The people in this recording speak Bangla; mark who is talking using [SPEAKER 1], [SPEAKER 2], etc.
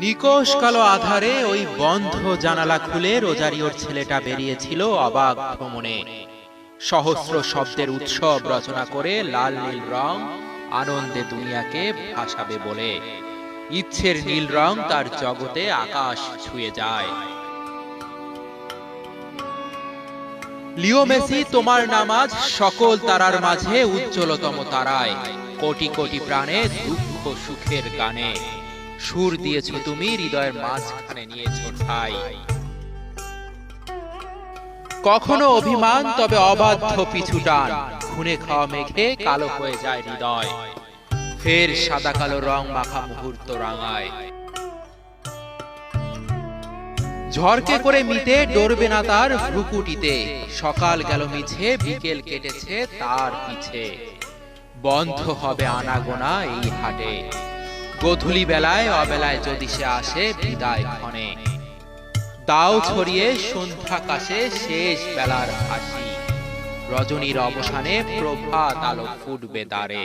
[SPEAKER 1] নিকোষ কালো আধারে ওই বন্ধ জানালা খুলে রোজারিওর ছেলেটা বেরিয়েছিল অবাক ভ্রমণে। সহস্র শব্দের উৎসব রচনা করে লাল নীল রং আনন্দে দুনিয়াকে ভাসাবে বলে। ইচ্ছের নীল রং তার জগতে আকাশ ছুঁয়ে যায়। লিও মেসি, তোমার নামাজ সকল তারার মাঝে উজ্জ্বলতম তারায়। কোটি কোটি প্রাণে দুঃখ সুখের গানে। সুর দিয়েছ তুমি, হৃদয়ের মাঝখানে নিয়েছো ঠাই। কখনো অভিমান, তবে অবাধ্য পিছু টান। খুনে খাওয়া মেঘে কালো হয়ে যায় হৃদয়। ফের সাদা কালো রং মাখা মুহূর্ত রাঙায়। ঝড়কে করে মিটে ডরবে না তার ভ্রুকুটিতে। সকাল গেল মিছে, বিকেল কেটেছে তার পিছে। বন্ধ হবে আনাগোনা এই হাটে। গধূলি বেলায়, অবেলায় যদি সে আসে, বিদায় ক্ষণে। দাও ছড়িয়ে সন্ধ্যা কাশে শেষ বেলার হাসি। রজনীর অবসানে প্রভাত আলো ফুটবে দ্বারে